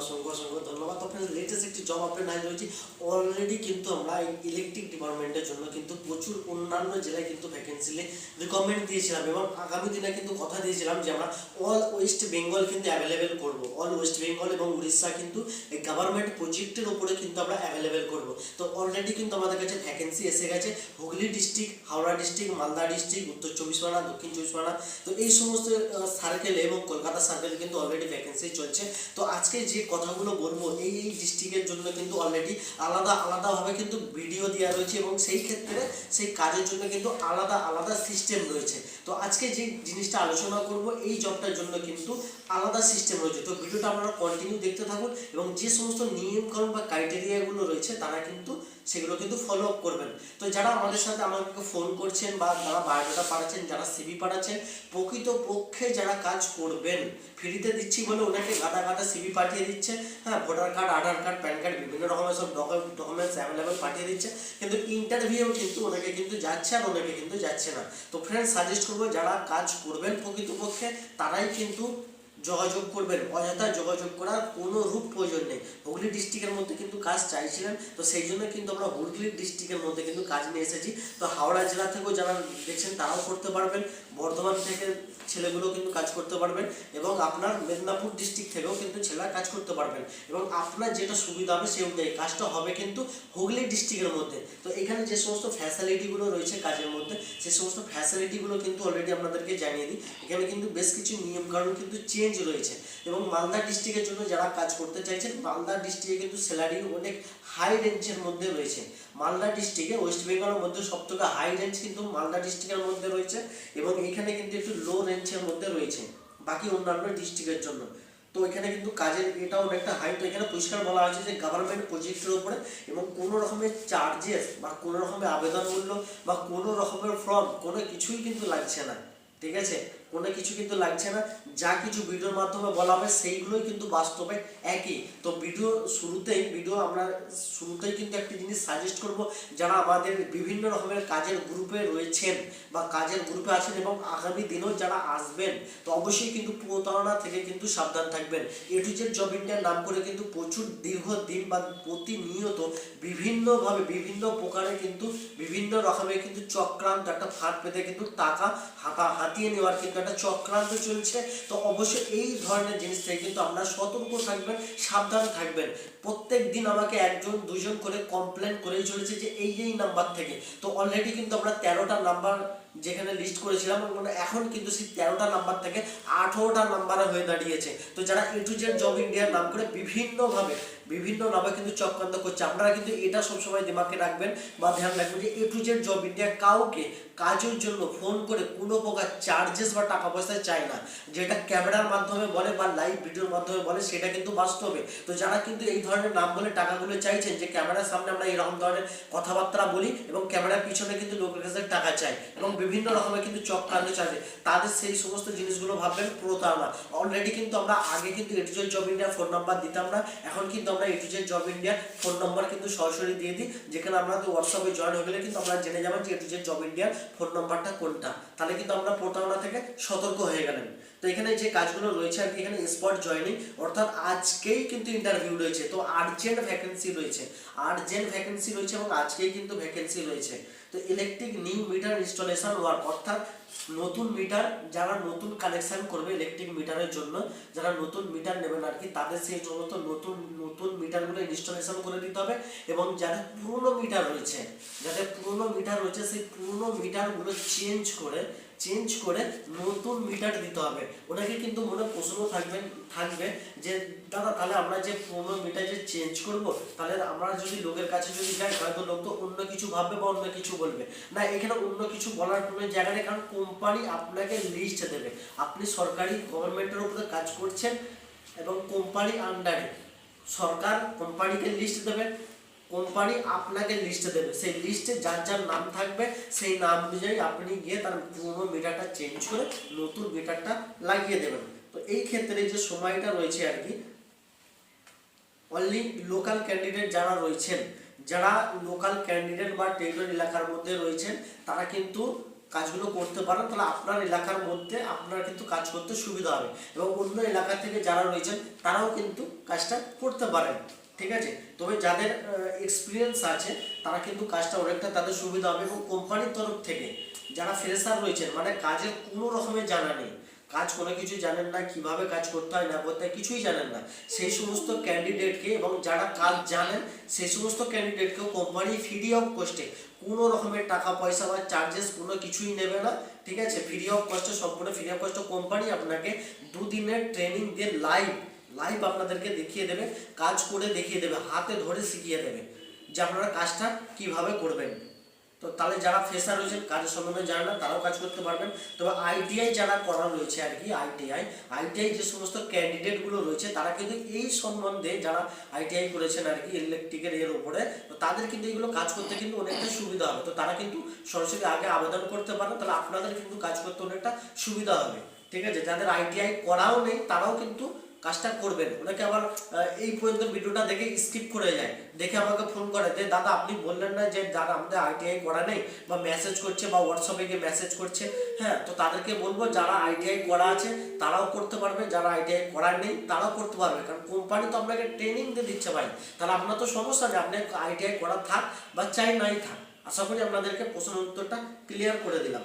অসংখ্য অসংখ্য ধন্যবাদ। ফ্রেন্ডস লেটেস্ট একটি জব আপডেট নাই রয়েছে। অলরেডি কিন্তু আমরা ইলেকট্রিক ডিপার্টমেন্টের জন্য কিন্তু প্রচুর অন্যান্য জেলায় কিন্তু ভ্যাকেন্সি রিকমেন্ড দিয়েছিলাম এবং আগামী দিনে কিন্তু কথা দিয়েছিলাম যে আমরা অল ওয়েস্ট বেঙ্গল কিন্তু অ্যাভেলেবেল করব। অল ওয়েস্ট বেঙ্গল এবং উড়িষ্যা কিন্তু এই গভর্নমেন্ট প্রজেক্টের উপরে কিন্তু আমরা অ্যাভেলেবেল করব। তো অলরেডি কিন্তু আমাদের কাছে ভ্যাকেন্সি এসে গেছে। Hooghly district Howrah district Malda district উত্তর চব্বিশ পরগনা, দক্ষিণ চব্বিশ পরগনা। তো এই সমস্ত সার্কেল এবং কলকাতা সার্কেল কিন্তু অলরেডি ভ্যাকেন্সি চলছে। তো আজকে যে কথাগুলো বলব, এই এই ডিস্ট্রিক্টের জন্য কিন্তু অলরেডি আলাদা, আলাদাভাবে কিন্তু ভিডিও দেওয়া রয়েছে এবং সেই ক্ষেত্রে সেই কাজের জন্য কিন্তু আলাদা আলাদা সিস্টেম রয়েছে। তো আজকে যে জিনিসটা আলোচনা করব, এই জবটার জন্য কিন্তু আলাদা সিস্টেম রয়েছে। তো ভিডিওটা আপনারা কন্টিনিউ দেখতে থাকুন এবং যে সমস্ত নিয়মকানুন বা ক্রাইটেরিয়াগুলো রয়েছে, তারা কিন্তু সেগুলো কিন্তু ফলো আপ করবেন। তো যারা আমাদের সাথে আমাকে ফোন করছেন বা যারা বায়োডাটা পাঠাচ্ছেন, যারা সিবি পাঠাচ্ছেন প্রকৃত পক্ষে যারা কাজ করবেন ফ্রিতে দিচ্ছি বলে ওনাকে গাদা গাদা সিবি পাঠিয়ে হ্যাঁ voter card Aadhaar card PAN card বিভিন্ন রকমের সব ডকুমেন্টস অ্যাভেলেবেল পাঠিয়ে দিচ্ছে। কিন্তু ইন্টারভিউ কিন্তু ওনাকে কিন্তু যাচ্ছে আর ওনাকে কিন্তু যাচ্ছে না। তো ফ্রেন্ড সাজেস্ট করব, যারা কাজ করবেন প্রকৃতপক্ষে, তারাই কিন্তু যোগাযোগ করবেন। অযথা যোগাযোগ করার কোনো রূপ প্রয়োজন নেই। হুগলি ডিস্ট্রিক্টের মধ্যে কিন্তু কাজ চাইছিলেন, তো সেই জন্য কিন্তু আমরা হুগলি ডিস্ট্রিক্টের মধ্যে কিন্তু কাজ নিয়ে এসেছি। তো হাওড়া জেলা থেকেও যারা দেখছেন তারাও করতে পারবেন। বর্ধমান থেকে ছেলেগুলো কিন্তু কাজ করতে পারবেন এবং আপনার মেদিনীপুর ডিস্ট্রিক্ট থেকেও কিন্তু ছেলেরা কাজ করতে পারবেন। এবং আপনার যেটা সুবিধা হবে সেই অনুযায়ী কাজটা হবে কিন্তু হুগলি ডিস্ট্রিক্টের মধ্যে। তো এখানে যে সমস্ত ফ্যাসিলিটিগুলো রয়েছে কাজের মধ্যে, সে সমস্ত ফ্যাসিলিটিগুলো কিন্তু অলরেডি আপনাদেরকে জানিয়ে দিই। এখানে কিন্তু বেশ কিছু নিয়মকানুন কিন্তু চেঞ্জ রয়েছে। এবং মালদা ডিস্ট্রিক্টের জন্য যারা কাজ করতে চাইছেন, মালদা ডিস্ট্রিক্টে কিন্তু স্যালারি অনেক হাই রেঞ্জের মধ্যে রয়েছে। মালদা ডিস্ট্রিক্টে ওয়েস্ট বেঙ্গলের মধ্যে সবথেকে হাই রেঞ্জ কিন্তু মালদা ডিস্ট্রিক্টের মধ্যে রয়েছে এবং এখানে কিন্তু একটু লো রেঞ্জের মধ্যে রয়েছে। বাকি অন্যান্য ডিস্ট্রিক্টের জন্য। তো এখানে কিন্তু কাজের এটাও অনেকটা হাই তো এখানে পরিষ্কার বলা হয়েছে যে গভর্নমেন্ট প্রজেক্টের উপরে এবং কোনো রকমের চার্জেস বা কোনো রকমের আবেদন মূল্য বা কোনো রকমের ফর্ম কোনো কিছুই কিন্তু লাগছে না। ঠিক আছে? কোনো কিছু কিন্তু লাগছে না। যা কিছু ভিডিওর মাধ্যমে বলা হবে, সেইগুলোই কিন্তু বাস্তবে একই। তো ভিডিও শুরুতেই ভিডিও আমরা শুরুতেই কিন্তু একটি জিনিস সাজেস্ট করব, যারা আমাদের বিভিন্ন রকমের কাজের গ্রুপে রয়েছেন বা কাজের গ্রুপে আছেন এবং আগামী দিনেও যারা আসবেন, তো অবশ্যই কিন্তু প্রতারণা থেকে কিন্তু সাবধান থাকবেন। এ টু জব ইন্ডিয়ার নাম করে কিন্তু প্রচুর দীর্ঘদিন বা প্রতিনিয়ত বিভিন্নভাবে, বিভিন্ন প্রকারে কিন্তু বিভিন্ন রকমের কিন্তু চক্রান্ত, একটা ফাঁদ পেতে কিন্তু টাকা হাতা, হাতিয়ে নেওয়ার কিন্তু একটা চক্রান্ত চলছে, তো অবশ্যই এই ধরনের জিনিস থেকে কিন্তু আপনারা সতর্ক থাকবেন, সাবধান থাকবেন। প্রত্যেক দিন আমাকে একজন, দুজন করে কমপ্লেন করেই চলেছে যে এই এই নাম্বার থেকে। তো অলরেডি কিন্তু আমরা তেরোটা নাম্বার যেখানে লিস্ট করেছিলাম মানে এখন কিন্তু সেই তেরোটা নাম্বার থেকে আঠেরোটা নাম্বার হয়ে দাঁড়িয়েছে। তো যারা জেড জব ইন্ডিয়ার নাম করে বিভিন্নভাবে বিভিন্ন নামে কিন্তু চক্রান্ত করছে। আপনারা কিন্তু এটা সবসময় দিমাগে রাখবেন বা ধ্যান রাখবেন যে A to Z job India কাউকে কাজের জন্য ফোন করে কোনো প্রকার চার্জেস বা টাকা পয়সা চায় না। যেটা ক্যামেরার মাধ্যমে বলে বা লাইভ ভিডিওর মাধ্যমে বলে, সেটা কিন্তু বাস্তবে। তো যারা কিন্তু এই ধরনের নাম বলে টাকাগুলো চাইছেন যে ক্যামেরার সামনে আমরা এরকম ধরনের কথাবার্তা বলি এবং ক্যামেরার পিছনে কিন্তু লোকের কাছে টাকা চাই এবং বিভিন্ন রকমের কিন্তু চক্রান্ত চাইছে তাদের সেই সমস্ত জিনিসগুলো ভাববেন প্রতারণা। অলরেডি কিন্তু আমরা আগে কিন্তু A to Z job India phone number দিতাম না, এখন কিন্তু আমরা A to Z job India phone number কিন্তু সরাসরি দিয়ে দিই, যেখানে আপনাদের হোয়াটসঅ্যাপে জয়েন হয়ে গেলে কিন্তু আমরা জেনে যাবেন যে এটুজেড জব ইন্ডিয়ার ফোন নাম্বারটা কোনটা। তাহলে কিন্তু আমরা প্রতারণা থেকে সতর্ক হয়ে গেলেন তো এখানে যে কাজগুলো রয়েছে আর কি, এখানে স্পট জয়নিং অর্থাৎ আজকেই কিন্তু ইন্টারভিউ রয়েছে। তো আর্জেন্ট ভ্যাকেন্সি রয়েছে। আর্জেন্ট ভ্যাকেন্সি রয়েছে এবং আজকেই কিন্তু ভ্যাকেন্সি রয়েছে। তো electric new meter installation work অর্থাৎ নতুন মিটার যারা নতুন কানেকশন করবে ইলেকট্রিক মিটারের জন্য, যারা নতুন মিটার নেবেন আর কি তাদের সেই সমস্ত নতুন নতুন মিটারগুলো ইনস্টলেশন করে দিতে হবে এবং যাদের পুরনো মিটার রয়েছে, যাদের পুরনো মিটার রয়েছে, সেই পুরনো মিটারগুলো চেঞ্জ করে চেঞ্জ করে নতুন মিটার দিতে হবে। ওনাকে কিন্তু মনে প্রশ্ন থাকবে থাকবে যে, দাদা, তাহলে আমরা যে পুরোনো মিটার যে চেঞ্জ করব, তাহলে আমরা যদি লোকের কাছে যদি যাই, হয়তো লোক তো অন্য কিছু ভাববে বা অন্য কিছু বলবে। না, এখানে অন্য কিছু বলার কোনো জায়গা নেই, কারণ কোম্পানি আপনাকে লিস্ট দেবে। আপনি সরকারি গভর্নমেন্টের উপরে কাজ করছেন এবং কোম্পানি আন্ডারে সরকার কোম্পানিকে লিস্ট দেবে। কোম্পানি আপনাকে লিস্টে দেবে। সেই লিস্টে যার যার নাম থাকবে, সেই নাম অনুযায়ী আপনি গিয়ে তার পুরোনো মিটারটা চেঞ্জ করে নতুন মিটারটা লাগিয়ে দেবেন। তো এই ক্ষেত্রে যে সময়টা রয়েছে আর কি অনলি লোকাল ক্যান্ডিডেট যারা রয়েছেন, যারা লোকাল ক্যান্ডিডেট বা টেরিটরি এলাকার মধ্যে রয়েছেন, তারা কিন্তু কাজগুলো করতে পারেন। তাহলে আপনার এলাকার মধ্যে আপনার কিন্তু কাজ করতে সুবিধা হবে। এবং অন্য এলাকা থেকে যারা রয়েছেন, তারাও কিন্তু কাজটা করতে পারেন। ঠিক আছে? তবে যাদের এক্সপিরিয়েন্স আছে, তারা কিন্তু কাজটা অনেকটা তাদের সুবিধা হবে এবং কোম্পানির তরফ থেকে যারা ফ্রেশার রয়েছেন মানে কাজের কোনো রকমের জানা নেই, কাজ কোনো কিছু জানেন না, কীভাবে কাজ করতে হয় না করতে কিছুই জানেন না, সেই সমস্ত ক্যান্ডিডেটকে এবং যারা কাজ জানেন, সেই সমস্ত ক্যান্ডিডেটকেও কোম্পানি ফ্রি অফ কস্টে কোনো রকমের টাকা, পয়সা বা চার্জেস কোনো কিছুই নেবে না, ঠিক আছে? ফ্রি অফ কস্টে সম্পূর্ণ ফ্রি অফ কস্টে কোম্পানি আপনাকে দুদিনের ট্রেনিং দিয়ে লাইভ লাইভ আপনাদেরকে দেখিয়ে দেবে, কাজ করে দেখিয়ে দেবে, হাতে ধরে শিখিয়ে দেবে যে আপনারা কাজটা কীভাবে করবেন। তো তাহলে যারা ফ্রেশার রয়েছেন কাজের সম্বন্ধে জানেন না, তারাও কাজ করতে পারবেন। তবে আইটিআই যারা করা রয়েছে আর কি আইটিআই আইটিআই যে সমস্ত ক্যান্ডিডেটগুলো রয়েছে, তারা কিন্তু এই সম্বন্ধে যারা আইটিআই করেছেন আর কি ইলেকট্রিকের এর উপরে, তো তাদের কিন্তু এগুলো কাজ করতে কিন্তু অনেকটা সুবিধা হবে। তো তারা কিন্তু সরাসরি আগে আবেদন করতে পারেন, তাহলে আপনাদের কিন্তু কাজ করতে অনেকটা সুবিধা হবে। ঠিক আছে? যাদের আইটিআই করাও নেই, তারাও কিন্তু কাজটা করবেন। অনেকে আবার এই পর্যন্ত ভিডিওটা দেখে স্কিপ করে যায়। দেখে আমাকে ফোন করে যে, দাদা, আপনি বললেন না যে, দাদা, আমাদের আইটিআই করা নেই বা মেসেজ করছে বা হোয়াটসঅ্যাপে গিয়ে মেসেজ করছে। হ্যাঁ তো তাদেরকে বলব, যারা আইটিআই করা আছে, তারাও করতে পারবে। যারা আইটিআই করা নেই, তারাও করতে পারবে। কারণ কোম্পানি তো আপনাকে ট্রেনিং দিয়ে দিচ্ছে ভাই। তাহলে আপনার তো সমস্যা নেই। আপনি আইটিআই করা থাক বা চাই নাই থাক। আশা করি আপনাদেরকে প্রশ্ন উত্তরটা ক্লিয়ার করে দিলাম।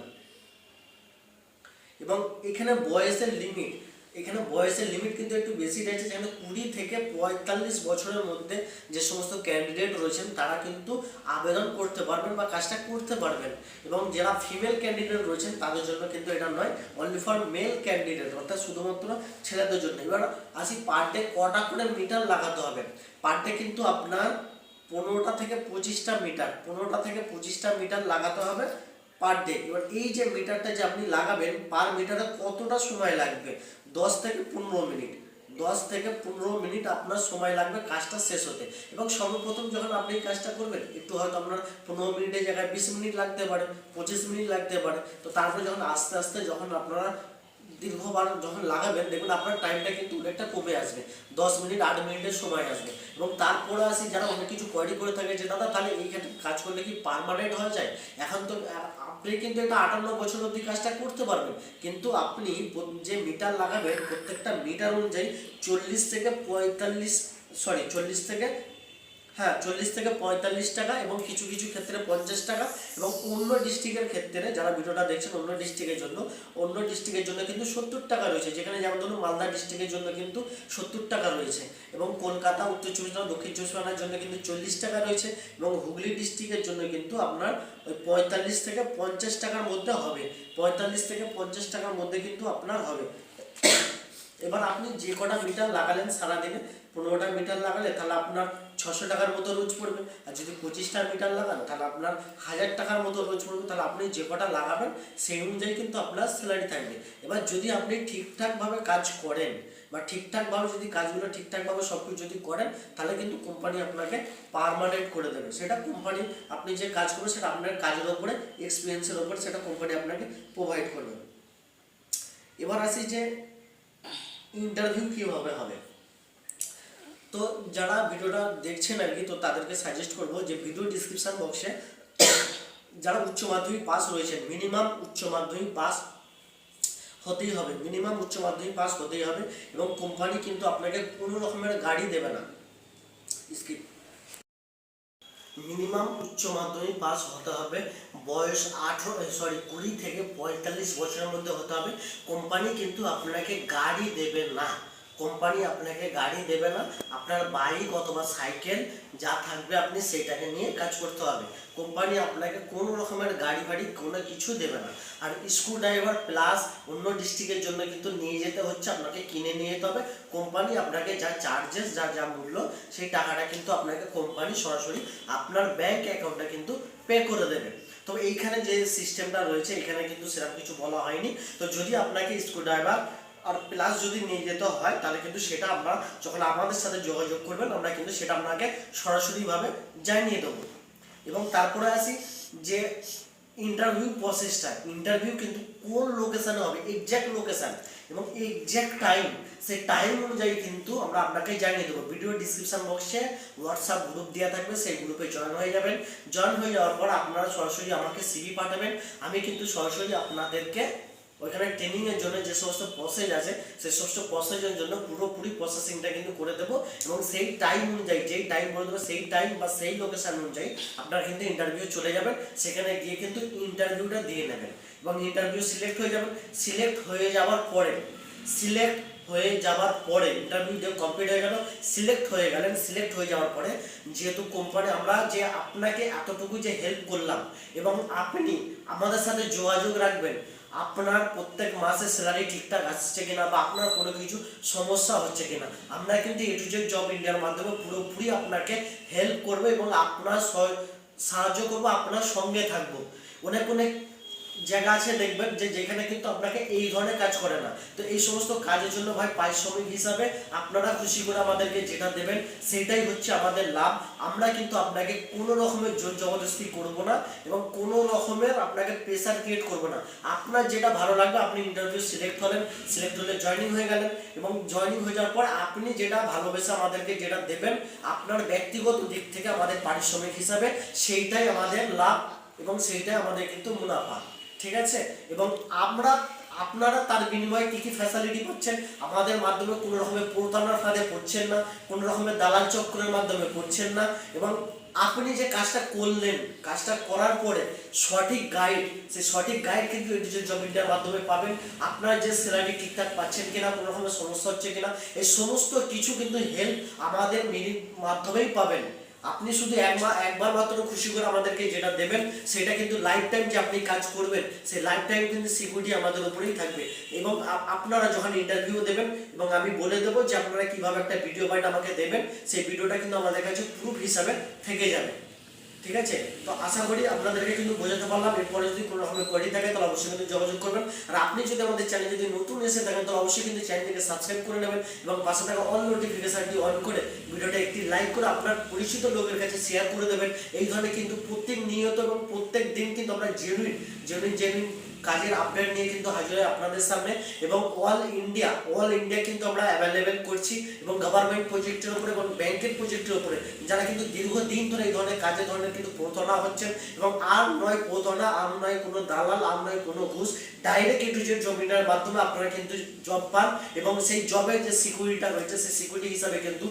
এবং এখানে বয়সের লিমিট এখানে বয়সের লিমিট কিন্তু একটু বেশি রয়েছে যেখানে কুড়ি থেকে পঁয়তাল্লিশ বছরের মধ্যে যে সমস্ত ক্যান্ডিডেট রয়েছেন, তারা কিন্তু আবেদন করতে পারবেন বা কাজটা করতে পারবেন। এবং যারা ফিমেল ক্যান্ডিডেট রয়েছেন, তাদের জন্য কিন্তু এটা নয় অনলি ফর মেল ক্যান্ডিডেট অর্থাৎ শুধুমাত্র ছেলেদের জন্য। এবার আসি পার ডে কটা করে মিটার লাগাতে হবে? পার ডে কিন্তু আপনার পনেরোটা থেকে পঁচিশটা মিটার পনেরোটা থেকে পঁচিশটা মিটার লাগাতে হবে। পার ডে এবার এই যে মিটারটা যে আপনি লাগাবেন পার মিটারে কতটা সময় লাগবে? দশ থেকে পনেরো মিনিট। দশ থেকে পনেরো মিনিট আপনার সময় লাগবে কাজটা শেষ হতে। এবং সর্বপ্রথম যখন আপনি কাজটা করবেন, একটু হয়তো আপনার পনেরো মিনিটের জায়গায় বিশ মিনিট লাগতে পারে, পঁচিশ মিনিট লাগতে পারে। তো তারপরে যখন আস্তে আস্তে যখন আপনারা দীর্ঘবার যখন লাগাবেন, দেখবেন আপনার টাইমটা কিন্তু অনেকটা কমে আসবে। দশ মিনিট, আট মিনিটের সময় আসবে। এবং তারপরে আসি যারা অনেক কিছু কোয়ারি করে থাকে যে, দাদা, তাহলে এই ক্ষেত্রে কাজ করলে কি পারমানেন্ট হয়ে যায়? এখন তো আপনি কিন্তু এটা আটান্ন বছর অবধি কাজটা করতে পারবেন। কিন্তু আপনি যে মিটার লাগাবেন, প্রত্যেকটা মিটার অনুযায়ী চল্লিশ থেকে পঁয়তাল্লিশ সরি চল্লিশ থেকে হ্যাঁ চল্লিশ থেকে পঁয়তাল্লিশ টাকা এবং কিছু কিছু ক্ষেত্রে পঞ্চাশ টাকা এবং অন্য ডিস্ট্রিক্টের ক্ষেত্রে যারা ভিডিওটা দেখছেন অন্য ডিস্ট্রিক্টের জন্য, অন্য ডিস্ট্রিক্টের জন্য কিন্তু সত্তর টাকা রয়েছে। যেখানে যেমন ধরুন মালদা ডিস্ট্রিক্টের জন্য কিন্তু সত্তর টাকা রয়েছে এবং কলকাতা, উত্তর চব্বিশ পরগনা, দক্ষিণ চব্বিশ পরগনার জন্য কিন্তু চল্লিশ টাকা রয়েছে এবং হুগলি ডিস্ট্রিক্টের জন্য কিন্তু আপনার ওই পঁয়তাল্লিশ থেকে পঞ্চাশ টাকার মধ্যে হবে। পঁয়তাল্লিশ থেকে পঞ্চাশ টাকার মধ্যে কিন্তু আপনার হবে। এবার আপনি যে কটা মিটার লাগালেন সারাদিনে পনেরোটা মিটার লাগালে তাহলে আপনার ছশো টাকার মতো রোজ পড়বে। আর যদি পঁচিশটা মিটার লাগান, তাহলে আপনার হাজার টাকার মতো রোজ পড়বে। তাহলে আপনি যে কটা লাগাবেন, সেই অনুযায়ী কিন্তু আপনার স্যালারি থাকবে। এবার যদি আপনি ঠিকঠাকভাবে কাজ করেন, বা ঠিকঠাকভাবে যদি কাজগুলো ঠিকঠাকভাবে সব কিছু যদি করেন, তাহলে কিন্তু কোম্পানি আপনাকে পারমানেন্ট করে দেবে। সেটা কোম্পানি আপনি যে কাজ করবেন, সেটা আপনার কাজের ওপরে এক্সপিরিয়েন্সের ওপরে, সেটা কোম্পানি আপনাকে প্রোভাইড করবে। এবার আসি যে ইন্টারভিউ কীভাবে হবে? তো যারা ভিডিওটা দেখছেন আর কি, তো তাদেরকে সাজেস্ট করব যে ভিডিও ডিসক্রিপশন বক্সে যারা উচ্চ মাধ্যমিক পাস রয়েছেন মিনিমাম উচ্চ মাধ্যমিক পাস হতেই হবে মিনিমাম উচ্চ মাধ্যমিক পাস হতেই হবে এবং কোম্পানি কিন্তু আপনাকে কোনো রকমের গাড়ি দেবে না। স্কিপ মিনিমাম উচ্চ মাধ্যমিক পাস হতে হবে, বয়স আঠেরো সরি কুড়ি থেকে পঁয়তাল্লিশ বছরের মধ্যে হতে হবে। কোম্পানি কিন্তু আপনাকে গাড়ি দেবে না। কোম্পানি আপনাকে গাড়ি দেবে না, আপনার বাইক অথবা সাইকেল যা থাকবে আপনি সেটাকে নিয়ে কাজ করতে হবে। কোম্পানি আপনাকে কোনো রকমের গাড়ি ফাড়ি কোনো কিছু দেবে না। আর স্ক্রু ড্রাইভার প্লাস অন্য ডিস্ট্রিক্টের জন্য কিন্তু নিয়ে যেতে হচ্ছে, আপনাকে কিনে নিয়ে যেতে হবে। কোম্পানি আপনাকে যা চার্জেস যা যা মূল্য, সেই টাকাটা কিন্তু আপনাকে কোম্পানি সরাসরি আপনার ব্যাংক অ্যাকাউন্টে কিন্তু পে করে দেবে। তো এইখানে যে সিস্টেমটা রয়েছে, এখানে কিন্তু সেরকম কিছু বলা হয়নি। তো যদি আপনাকে স্ক্রু ড্রাইভার আর প্লাস যদি নিয়ে যেতে হয়, তাহলে কিন্তু সেটা আমরা যখন আমাদের সাথে যোগাযোগ করবেন, আমরা কিন্তু সেটা আপনাকে সরাসরিভাবে জানিয়ে দেবো। এবং তারপরে আসি যে ইন্টারভিউ প্রসেসটা ইন্টারভিউ কিন্তু কোন লোকেশনে হবে এক্স্যাক্ট লোকেশন এবং এক্স্যাক্ট টাইম সেই টাইম অনুযায়ী কিন্তু আমরা আপনাকে জানিয়ে দেবো। ভিডিও ডিসক্রিপশন বক্সে হোয়াটসঅ্যাপ গ্রুপ দেওয়া থাকবে, সেই গ্রুপে জয়েন হয়ে যাবেন। জয়েন হয়ে যাওয়ার পর আপনারা সরাসরি আমাকে সিভি পাঠাবেন। আমি কিন্তু সরাসরি আপনাদেরকে ওইখানে ট্রেনিং এর জন্য যে সমস্ত প্রসেস আছে, সেই সমস্ত প্রসেসের জন্য পুরোপুরি প্রসেসিংটা কিন্তু করে দেবো এবং সেই টাইম অনুযায়ী, যেই টাইম বলে দেবো, সেই টাইম বা সেই লোকেশন অনুযায়ী আপনারা কিন্তু ইন্টারভিউ চলে যাবেন। সেখানে গিয়ে কিন্তু ইন্টারভিউটা দিয়ে নেবেন এবং ইন্টারভিউ সিলেক্ট হয়ে যাবেন। সিলেক্ট হয়ে যাওয়ার পরে সিলেক্ট হয়ে যাওয়ার পরে ইন্টারভিউ যে কমপ্লিট হয়ে গেল সিলেক্ট হয়ে গেলেন সিলেক্ট হয়ে যাওয়ার পরে, যেহেতু কোম্পানি আমরা যে আপনাকে এতটুকু যে হেল্প করলাম এবং আপনি আমাদের সাথে যোগাযোগ রাখবেন আপনার প্রত্যেক মাসে স্যালারি ঠিকঠাক আসছে কিনা বা আপনার কোনো কিছু সমস্যা হচ্ছে কিনা, আমরা কিন্তু এ টু জেড জব ইন্ডিয়ার মাধ্যমে পুরোপুরি আপনাকে হেল্প করব এবং আপনার সাহায্য করব, আপনার সঙ্গে থাকব। অনেক অনেক জায়গা আছে, দেখবেন যে যেখানে কিন্তু আপনাকে এই ধরনের কাজ করে না। তো এই সমস্ত কাজের জন্য ভাই পারিশ্রমিক হিসাবে আপনারা খুশি করে আমাদেরকে যেটা দেবেন, সেটাই হচ্ছে আমাদের লাভ। আমরা কিন্তু আপনাকে কোনো রকমের জোর জবরদস্তি করব না এবং কোনো রকমের আপনাকে প্রেশার ক্রিয়েট করব না। আপনার যেটা ভালো লাগবে, আপনি ইন্টারভিউ সিলেক্ট হলেন সিলেক্ট হলে জয়েনিং হয়ে গেলেন এবং জয়েনিং হয়ে যাওয়ার পর আপনি যেটা ভালোবেসে আমাদেরকে যেটা দেবেন, আপনার ব্যক্তিগত দিক থেকে আমাদের পারিশ্রমিক হিসাবে, সেইটাই আমাদের লাভ এবং সেইটাই আমাদের কিন্তু মুনাফা। ঠিক আছে? এবং আমরা, আপনারা তার বিনিময়ে কি কি ফ্যাসিলিটি পাচ্ছেন আমাদের মাধ্যমে কোনো রকমের প্রতারণার ফাঁদে পড়ছেন না, কোনো রকমের দালাল চক্রের মাধ্যমে পড়ছেন না এবং আপনি যে কাজটা করলেন, কাজটা করার পরে সঠিক গাইড সেই সঠিক গাইড কিন্তু জব ইন্ডিয়ার মাধ্যমে পাবেন। আপনার যে স্যালারি ঠিকঠাক পাচ্ছেন কিনা, কোনো রকমের সমস্যা হচ্ছে কিনা, এই সমস্ত কিছু কিন্তু হেল্প আমাদের মিনিট মাধ্যমেই পাবেন। আপনি শুধু একবার একবার মাত্র খুশি করে আমাদেরকে যেটা দেবেন, সেটা কিন্তু লাইফ টাইম যে আপনি কাজ করবেন, সেই লাইফ টাইম কিন্তু সিকিউরিটি আমাদের উপরেই থাকবে। এবং আপনারা যখন ইন্টারভিউ দেবেন, এবং আমি বলে দেবো যে আপনারা কীভাবে একটা ভিডিও বাইট আমাকে দেবেন, সেই ভিডিওটা কিন্তু আমাদের কাছে প্রুফ হিসাবে থেকে যাবে। ঠিক আছে? তো আশা করি আপনাদেরকে কিন্তু বোঝাতে পারলাম। এরপরে যদি কোনো রকমের কোয়ারি থাকে, তাহলে অবশ্যই কিন্তু যোগাযোগ করবেন। আর আপনি যদি আমাদের চ্যানেল যদি নতুন এসে থাকেন, তাহলে অবশ্যই কিন্তু চ্যানেলটিকে সাবস্ক্রাইব করে নেবেন এবং পাশে থাকা অল নোটিফিকেশনটি অন করে ভিডিওটা একটি লাইক করে আপনার পরিচিত লোকের কাছে শেয়ার করে দেবেন। এই ধরনের কিন্তু প্রত্যেক নিয়ত এবং প্রত্যেক দিন কিন্তু আমরা জেনুইন জেনুইন জেনুইন কাজের আপডেট নিয়ে কিন্তু হাজির হয় আপনাদের সামনে এবং অল ইন্ডিয়া অল ইন্ডিয়া কিন্তু আমরা অ্যাভেলেবেল করছি এবং গভর্নমেন্ট প্রজেক্টের উপরে এবং ব্যাংকের প্রজেক্টের উপরে যারা কিন্তু দীর্ঘদিন ধরে এই ধরনের কাজের ধরনের কিন্তু প্রতারণা হচ্ছেন এবং আর নয় প্রতারণা, আর নয় কোনো দালাল, আর নয় কোনো ঘুষ ডাইরেক্ট এটু যে জমিনার মাধ্যমে আপনারা কিন্তু জব পান এবং সেই জবের যে সিকিউরিটিটা রয়েছে, সেই সিকিউরিটি হিসাবে কিন্তু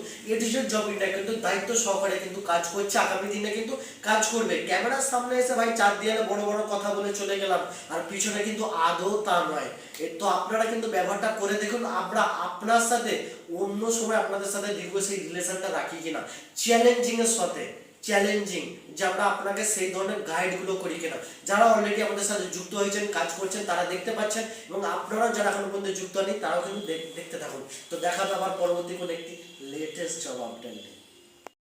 যে জব ইন্ডিয়া কিন্তু দায়িত্ব সহকারে কিন্তু কাজ করছে। আগামী দিনে কিন্তু কাজ করবে। ক্যামেরার সামনে এসে ভাই চার দেয়ালে বড় বড় কথা বলে চলে গেলাম। আর পিছনে কিন্তু আদৌ তা নয়। এ তো আপনারা কিন্তু ব্যবহারটা করে দেখুন, আমরা আপনার সাথে অন্য সময় আপনাদের সাথে দীর্ঘ সেই রিলেশনটা রাখি কিনা। চ্যালেঞ্জিং এর সাথে, চ্যালেঞ্জিং, যে আমরা আপনাকে সেই ধরনের গাইডগুলো করি কিনা। যারা অলরেডি আমাদের সাথে যুক্ত হয়েছেন, কাজ করছেন, তারা দেখতে পাচ্ছেন এবং আপনারা যারা এখনও পর্যন্ত যুক্ত নেই তারাও কিন্তু দেখ- দেখতে থাকুন। তো দেখাবে আবার পরবর্তী কোনো একটি লেটেস্ট জব আপডেট